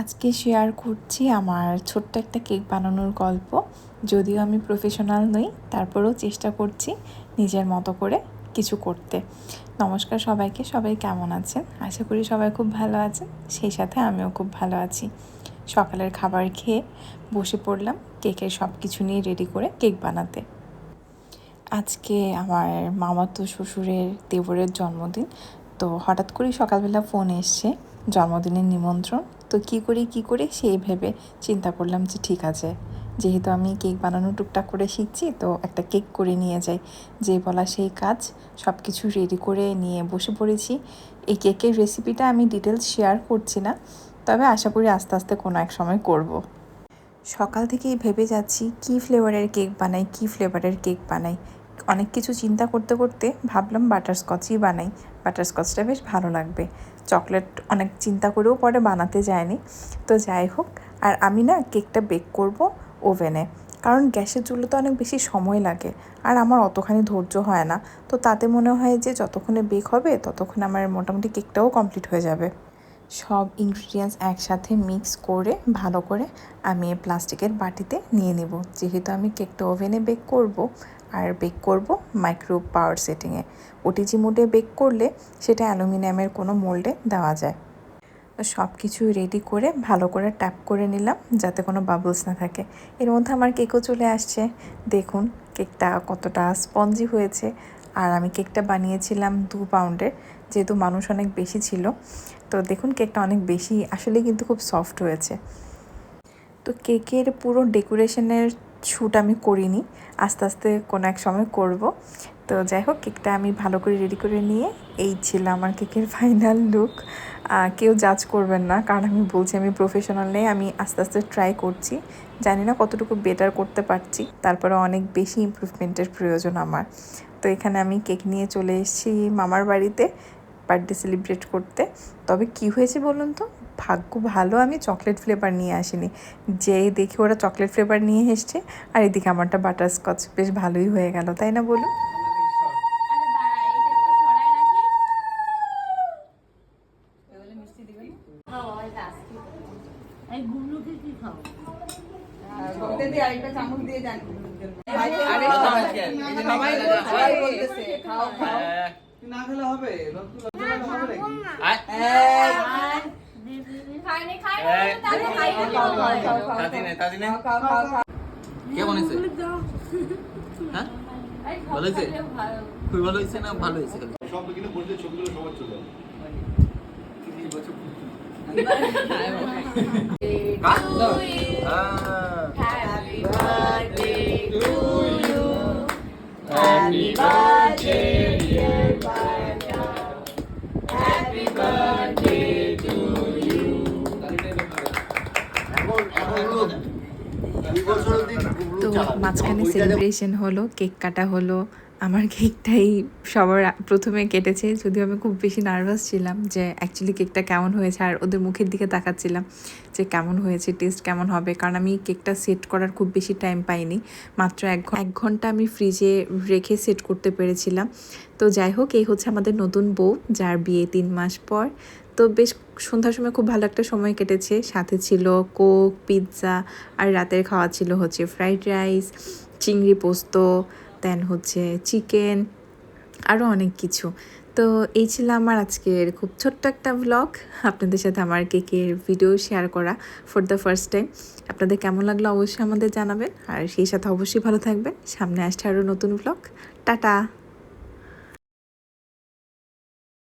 আজকে শেয়ার করছি আমার ছোট্ট একটা কেক বানানোর গল্প। যদিও আমি প্রফেশনাল নই, তারপরেও চেষ্টা করছি নিজের মতো করে কিছু করতে। নমস্কার সবাইকে, সবাই কেমন আছেন? আশা করি সবাই খুব ভালো আছেন, সেই সাথে আমিও খুব ভালো আছি। সকালের খাবার খেয়ে বসে পড়লাম কেকের সব কিছু নিয়ে রেডি করে কেক বানাতে। আজকে আমার মামাতো শ্বশুরের দেবরের জন্মদিন, তো হঠাৎ করেই সকালবেলা ফোন এসছে। জন্মদিনের নিমন্ত্রণ তো কি করি কি করি, সেই ভেবে চিন্তা করলাম যে ঠিক আছে। যেহেতু আমি কেক বানানো টুকটাক করে শিখছি, তো একটা কেক করে নিয়ে যাই। যে বলা সেই কাজ সব কিছু রেডি করে নিয়ে বসে পড়েছি। এই কেকের রেসিপিটা আমি ডিটেলস শেয়ার করছি না, তবে আশা করি আস্তে আস্তে কোনো এক সময় করব। সকাল থেকেই ভেবে যাচ্ছি, কি ফ্লেভারের কেক বানাই, কি ফ্লেভারের কেক বানাই। অনেক কিছু চিন্তা করতে করতে ভাবলাম বাটারস্কচই বানাই। বাটারস্কচটা বেশ ভালো লাগবে। চকলেট অনেক চিন্তা করেও পরে বানাতে যায়নি। তো যাই হোক, আর আমি না কেকটা বেক করব ওভেনে কারণ গ্যাসের চুলো তো অনেক বেশি সময় লাগে, আর আমার অতখানি ধৈর্য হয় না। তো তাতে মনে হয় যে যতক্ষণে বেক হবে, ততক্ষণে আমার মোটামুটি কেকটাও কমপ্লিট হয়ে যাবে। সব ইনগ্রিডিয়েন্টস একসাথে মিক্স করে, ভালো করে আমি প্লাস্টিকের বাটিতে নিয়ে নেব। যেহেতু আমি কেকটা ওভেনে বেক করব, আর বেক করব মাইক্রো পাওয়ার সেটিংয়ে ওটিজি মোডে বেক করলে সেটা অ্যালুমিনিয়ামের কোনো মোল্ডে দেওয়া যায়। সব কিছু রেডি করে, ভালো করে ট্যাপ করে নিলাম, যাতে কোনো বাবলস না থাকে। এর মধ্যে আমার কেকও চলে আসছে। দেখুন কেকটা কতটা স্পঞ্জি হয়েছে। আর আমি কেকটা বানিয়েছিলাম দু পাউন্ডের যেহেতু মানুষ অনেক বেশি ছিল, তো দেখুন কেকটা অনেক বেশি, আসলে কিন্তু খুব সফট হয়েছে। তো কেকের পুরো ডেকোরেশনের শ্যুট আমি করিনি, আস্তে আস্তে কোনো এক সময় করব। তো যাই হোক, কেকটা আমি ভালো করে রেডি করে নিয়ে, এই ছিল আমার কেকের ফাইনাল লুক কেউ জাজ করবেন না, কারণ আমি বলছি আমি প্রফেশনাল নেই, আমি আস্তে আস্তে ট্রাই করছি। জানি না কতটুকু বেটার করতে পারছি তারপরে অনেক বেশি ইমপ্রুভমেন্টের প্রয়োজন আমার। তো এখানে আমি কেক নিয়ে চলে এসেছি মামার বাড়িতে বার্থডে সেলিব্রেট করতে। তবে কি হয়েছে বলুন তো? ভাগ্য ভালো আমি চকলেট ফ্লেভার নিয়ে আসিনি। যে দেখে ওরা চকলেট ফ্লেভার নিয়ে এসছে আর এদিকে আমারটা বাটারস্কচ বেশ ভালোই হয়ে গেল তাই না বলুন? এই গুলোকে কি খাও না খেলে হবে? রক্ত লজ্জা হবে কেমন হয়েছে হ্যাঁ? ভালো হয়েছে? খুবই ভালো হয়েছে না? ভালো হয়েছে খালি। সব কিন্তু বলতে ছবিগুলো সবার চলে যাবে। তো মাঝখানে সেলিব্রেশন হলো কেক কাটা হলো আমার কেকটাই সবার প্রথমে কেটেছে যদিও আমি খুব বেশি নার্ভাস ছিলাম যে অ্যাকচুয়ালি কেকটা কেমন হয়েছে আর ওদের মুখের দিকে তাকাচ্ছিলাম যে কেমন হয়েছে টেস্ট কেমন হবে কারণ আমি কেকটা সেট করার খুব বেশি টাইম পাইনি মাত্র এক এক ঘণ্টা আমি ফ্রিজে রেখে সেট করতে পেরেছিলাম। তো যাই হোক এই হচ্ছে আমাদের নতুন বউ যার বিয়ে তিন মাস পর। তো বেশ সন্ধ্যার সময় খুব ভালো একটা সময় কেটেছে। সাথে ছিল কোক, পিৎজা আর রাতের খাওয়া ছিল হচ্ছে ফ্রাইড রাইস, চিংড়ি পোস্ত দেন হচ্ছে চিকেন আরও অনেক কিছু। তো এই ছিল আমার আজকের খুব ছোট্ট একটা ব্লগ আপনাদের সাথে আমার কেকের ভিডিও শেয়ার করা ফর দ্য ফার্স্ট টাইম আপনাদের কেমন লাগল অবশ্যই আমাদের জানাবেন। আর সেই সাথে অবশ্যই ভালো থাকবেন। সামনে আসছে আরও নতুন ব্লগ টাটা!